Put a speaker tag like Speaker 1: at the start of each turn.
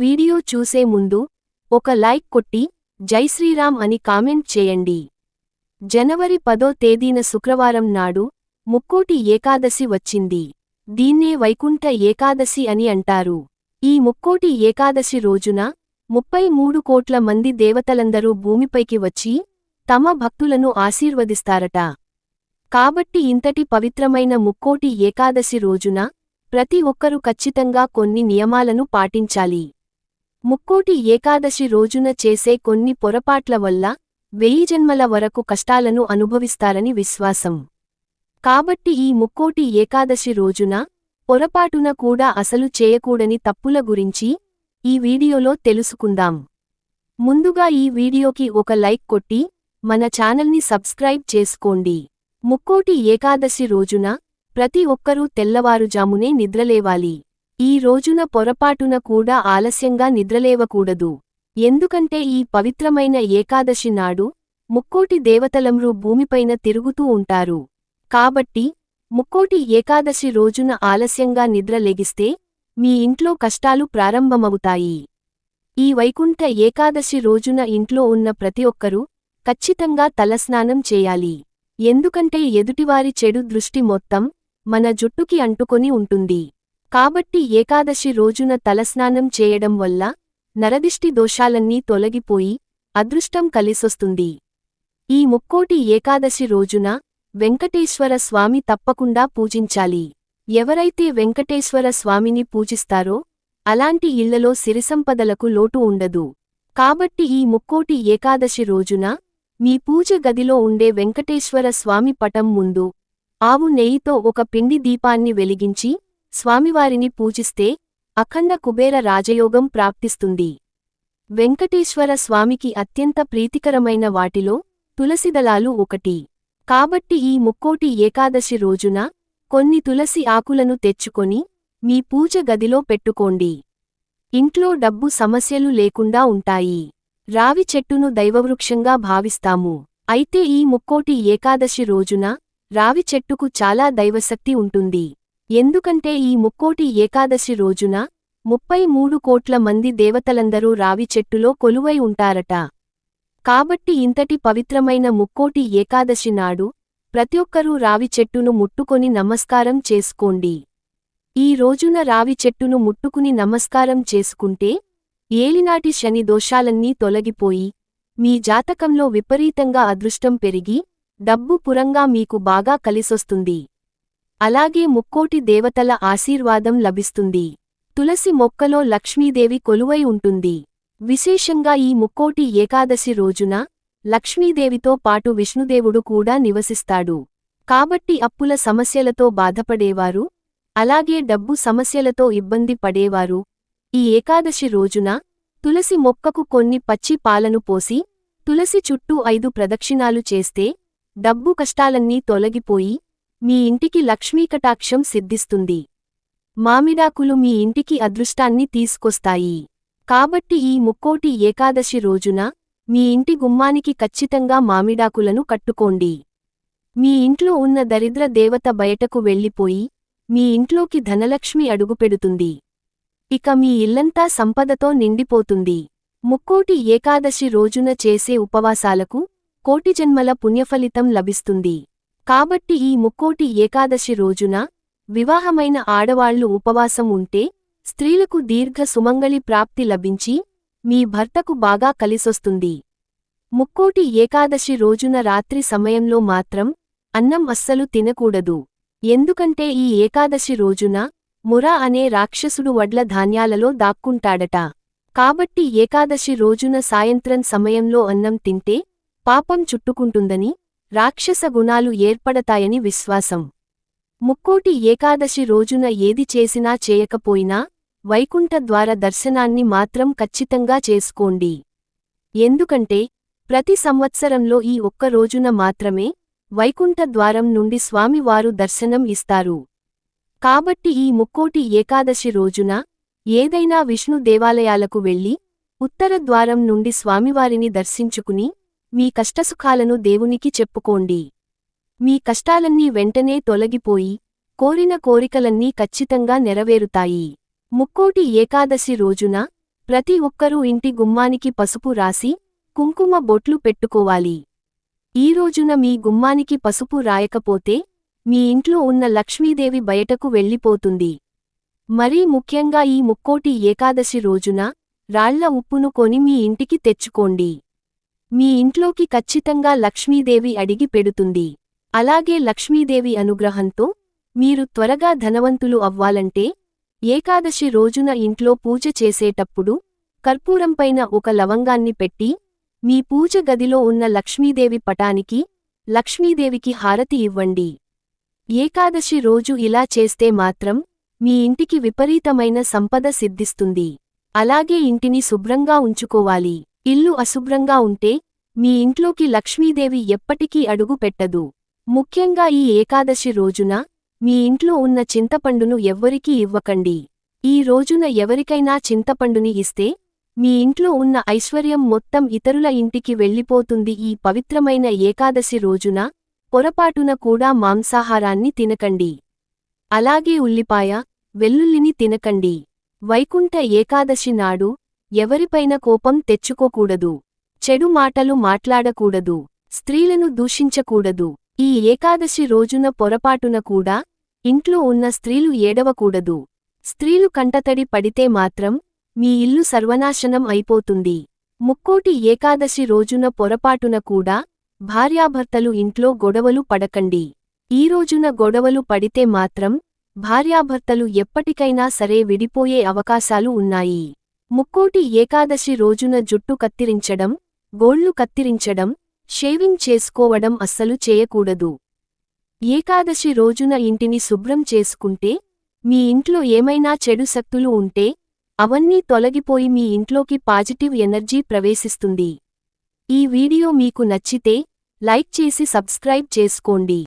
Speaker 1: Video చూసే ముందు ఒక లైక్ కొట్టి జై శ్రీరామ్ అని కామెంట్ చేయండి. జనవరి పదో తేదీన శుక్రవారం నాడు ముక్కోటి ఏకాదశి వచ్చింది. దీన్నే వైకుంఠ ఏకాదశి అని అంటారు. ఈ ముక్కోటి ఏకాదశి రోజున ముప్పై మూడు కోట్ల మంది దేవతలందరూ భూమిపైకి వచ్చి తమ భక్తులను ఆశీర్వదిస్తారట. కాబట్టి ఇంతటి పవిత్రమైన ముక్కోటి ఏకాదశి రోజున ప్రతి ఒక్కరూ ఖచ్చితంగా కొన్ని నియమాలను పాటించాలి. ముక్కోటి ఏకాదశి రోజున చేసే కొన్ని పొరపాట్ల వల్ల వెయ్యి జన్మల వరకు కష్టాలను అనుభవిస్తారని విశ్వాసం. కాబట్టి ఈ ముక్కోటి ఏకాదశి రోజున పొరపాటున కూడా అసలు చేయకూడని తప్పుల గురించి ఈ వీడియోలో తెలుసుకుందాం. ముందుగా ఈ వీడియోకి ఒక లైక్ కొట్టి మన ఛానల్ని సబ్స్క్రైబ్ చేసుకోండి. ముక్కోటి ఏకాదశి రోజున ప్రతి ఒక్కరూ తెల్లవారుజామునే నిద్రలేవాలి. ఈ రోజున పొరపాటున కూడా ఆలస్యంగా నిద్రలేవకూడదు. ఎందుకంటే ఈ పవిత్రమైన ఏకాదశి నాడు ముక్కోటి దేవతలంరూ భూమిపైన తిరుగుతూ ఉంటారు. కాబట్టి ముక్కోటి ఏకాదశి రోజున ఆలస్యంగా నిద్రలేగిస్తే మీ ఇంట్లో కష్టాలు ప్రారంభమవుతాయి. ఈ వైకుంఠ ఏకాదశి రోజున ఇంట్లో ఉన్న ప్రతి ఒక్కరూ ఖచ్చితంగా తలస్నానం చేయాలి. ఎందుకంటే ఎదుటివారి చెడు దృష్టి మొత్తం మన జుట్టుకి అంటుకొని ఉంటుంది. కాబట్టి ఏకాదశి రోజున తలస్నానం చేయడం వల్ల నరదిష్టి దోషాలన్నీ తొలగిపోయి అదృష్టం కలిసొస్తుంది. ఈ ముక్కోటి ఏకాదశి రోజున వెంకటేశ్వర స్వామి తప్పకుండా పూజించాలి. ఎవరైతే వెంకటేశ్వర స్వామిని పూజిస్తారో అలాంటి ఇళ్ళలో సిరిసంపదలకు లోటు ఉండదు. కాబట్టి ఈ ముక్కోటి ఏకాదశి రోజున మీ పూజ గదిలో ఉండే వెంకటేశ్వర స్వామి పటం ముందు ఆవు నెయ్యితో ఒక పిండి దీపాన్ని వెలిగించి స్వామివారిని పూజిస్తే అఖండ కుబేర రాజయోగం ప్రాప్తిస్తుంది. వెంకటేశ్వర స్వామికి అత్యంత ప్రీతికరమైన వాటిలో తులసిదళాలు ఒకటి. కాబట్టి ఈ ముక్కోటి ఏకాదశి రోజున కొన్ని తులసి ఆకులను తెచ్చుకొని మీ పూజ గదిలో పెట్టుకోండి. ఇంట్లో డబ్బు సమస్యలు లేకుండా ఉంటాయి. రావి చెట్టును దైవవృక్షంగా భావిస్తాము. అయితే ఈ ముక్కోటి ఏకాదశి రోజున రావి చెట్టుకు చాలా దైవశక్తి ఉంటుంది. ఎందుకంటే ఈ ముక్కోటి ఏకాదశి రోజున ముప్పై మూడు కోట్ల మంది దేవతలందరూ రావి చెట్టులో కొలువై ఉంటారట. కాబట్టి ఇంతటి పవిత్రమైన ముక్కోటి ఏకాదశి నాడు ప్రతి ఒక్కరూ రావి చెట్టును ముట్టుకొని నమస్కారం చేసుకోండి. ఈ రోజున రావి చెట్టును ముట్టుకుని నమస్కారం చేసుకుంటే ఏలినాటి శని దోషాలన్నీ తొలగిపోయి మీ జాతకంలో విపరీతంగా అదృష్టం పెరిగి డబ్బు పురంగా మీకు బాగా కలిసొస్తుంది. అలాగే ముక్కోటి దేవతల ఆశీర్వాదం లభిస్తుంది. తులసి మొక్కలో లక్ష్మీదేవి కొలువై ఉంటుంది. విశేషంగా ఈ ముక్కోటి ఏకాదశి రోజున లక్ష్మీదేవితో పాటు విష్ణుదేవుడు కూడా నివసిస్తాడు. కాబట్టి అప్పుల సమస్యలతో బాధపడేవారు అలాగే డబ్బు సమస్యలతో ఇబ్బంది పడేవారు. ఈ ఏకాదశి రోజున తులసి మొక్కకు కొన్ని పచ్చి పాలను పోసి తులసి చుట్టూ ఐదు ప్రదక్షిణాలు చేస్తే డబ్బు కష్టాలన్నీ తొలగిపోయి మీ ఇంటికి లక్ష్మీకటాక్షం సిద్ధిస్తుంది. మామిడాకులు మీ ఇంటికి అదృష్టాన్ని తీసుకొస్తాయి. కాబట్టి ఈ ముక్కోటి ఏకాదశి రోజున మీ ఇంటి గుమ్మానికి ఖచ్చితంగా మామిడాకులను కట్టుకోండి. మీ ఇంట్లో ఉన్న దరిద్ర దేవత బయటకు వెళ్ళిపోయి మీ ఇంట్లోకి ధనలక్ష్మి అడుగుపెడుతుంది. ఇక మీ ఇల్లంతా సంపదతో నిండిపోతుంది. ముక్కోటి ఏకాదశి రోజున చేసే ఉపవాసాలకు కోటి జన్మల పుణ్యఫలితం లభిస్తుంది. కాబట్టి ఈ ముక్కోటి ఏకాదశి రోజున వివాహమైన ఆడవాళ్ళు ఉపవాసం ఉంటే స్త్రీలకు దీర్ఘ సుమంగళి ప్రాప్తి లభించి మీ భర్తకు బాగా కలిసొస్తుంది. ముక్కోటి ఏకాదశి రోజున రాత్రి సమయంలో మాత్రం అన్నం అస్సలు తినకూడదు. ఎందుకంటే ఈ ఏకాదశి రోజున మురా అనే రాక్షసుడు వడ్ల ధాన్యాలలో దాక్కుంటాడట. కాబట్టి ఏకాదశి రోజున సాయంత్రం సమయంలో అన్నం తింటే పాపం చుట్టుకుంటుందని రాక్షస గుణాలు ఏర్పడతాయని విశ్వాసం. ముక్కోటి ఏకాదశి రోజున ఏది చేసినా చేయకపోయినా వైకుంఠ ద్వార దర్శనాన్ని మాత్రం ఖచ్చితంగా చేసుకోండి. ఎందుకంటే ప్రతి సంవత్సరంలో ఈ ఒక్క రోజున మాత్రమే వైకుంఠ ద్వారం నుండి స్వామివారు దర్శనం ఇస్తారు. కాబట్టి ఈ ముక్కోటి ఏకాదశి రోజున ఏదైనా విష్ణు దేవాలయాలకు వెళ్ళి ఉత్తర ద్వారం నుండి స్వామివారిని దర్శించుకుని మీ కష్టసుఖాలను దేవునికి చెప్పుకోండి. మీ కష్టాలన్నీ వెంటనే తొలగిపోయి కోరిన కోరికలన్నీ ఖచ్చితంగా నెరవేరుతాయి. ముక్కోటి ఏకాదశి రోజున ప్రతి ఒక్కరూ ఇంటి గుమ్మానికి పసుపు రాసి కుంకుమ బొట్లు పెట్టుకోవాలి. ఈ రోజున మీ గుమ్మానికి పసుపు రాయకపోతే మీ ఇంట్లో ఉన్న లక్ష్మీదేవి బయటకు వెళ్ళిపోతుంది. మరీ ముఖ్యంగా ఈ ముక్కోటి ఏకాదశి రోజున రాళ్ళ ఉప్పును కొని మీ ఇంటికి తెచ్చుకోండి. మీ ఇంట్లోకి ఖచ్చితంగా లక్ష్మీదేవి అడిగి పెడుతుంది. అలాగే లక్ష్మీదేవి అనుగ్రహంతో మీరు త్వరగా ధనవంతులు అవ్వాలంటే ఏకాదశి రోజున ఇంట్లో పూజ చేసేటప్పుడు కర్పూరంపైన ఒక లవంగాన్ని పెట్టి మీ పూజ గదిలో ఉన్న లక్ష్మీదేవి పటానికి లక్ష్మీదేవికి హారతి ఇవ్వండి. ఏకాదశి రోజు ఇలా చేస్తే మాత్రం మీ ఇంటికి విపరీతమైన సంపద సిద్ధిస్తుంది. అలాగే ఇంటిని శుభ్రంగా ఉంచుకోవాలి. ఇల్లు అశుభ్రంగా ఉంటే మీ ఇంట్లోకి లక్ష్మీదేవి ఎప్పటికీ అడుగు పెట్టదు. ముఖ్యంగా ఈ ఏకాదశి రోజున మీ ఇంట్లో ఉన్న చింతపండును ఎవ్వరికీ ఇవ్వకండి. ఈ రోజున ఎవరికైనా చింతపండుని ఇస్తే మీ ఇంట్లో ఉన్న ఐశ్వర్యం మొత్తం ఇతరుల ఇంటికి వెళ్ళిపోతుంది. ఈ పవిత్రమైన ఏకాదశి రోజున పొరపాటున కూడా మాంసాహారాన్ని తినకండి. అలాగే ఉల్లిపాయ వెల్లుల్లిని తినకండి. వైకుంఠ ఏకాదశి నాడు ఎవరిపైన కోపం తెచ్చుకోకూడదు. చెడు మాటలు మాట్లాడకూడదు. స్త్రీలను దూషించకూడదు. ఈ ఏకాదశి రోజున పొరపాటున కూడా ఇంట్లో ఉన్న స్త్రీలు ఏడవకూడదు. స్త్రీలు కంటతడి పడితే మాత్రం మీ ఇల్లు సర్వనాశనం అయిపోతుంది. ముక్కోటి ఏకాదశి రోజున పొరపాటున కూడా భార్యాభర్తలు ఇంట్లో గొడవలు పడకండి. ఈ రోజున గొడవలు పడితే మాత్రం భార్యాభర్తలు ఎప్పటికైనా సరే విడిపోయే అవకాశాలు ఉన్నాయి. ముక్కోటి ఏకాదశి రోజున జుట్టు కత్తిరించడం గోళ్ళు కత్తిరించడం షేవింగ్ చేసుకోవడం అస్సలు చేయకూడదు. ఏకాదశి రోజున ఇంటిని శుభ్రం చేసుకుంటే మీ ఇంట్లో ఏమైనా చెడు శక్తులు ఉంటే అవన్నీ తొలగిపోయి మీ ఇంట్లోకి పాజిటివ్ ఎనర్జీ ప్రవేశిస్తుంది. ఈ వీడియో మీకు నచ్చితే లైక్ చేసి సబ్స్క్రైబ్ చేసుకోండి.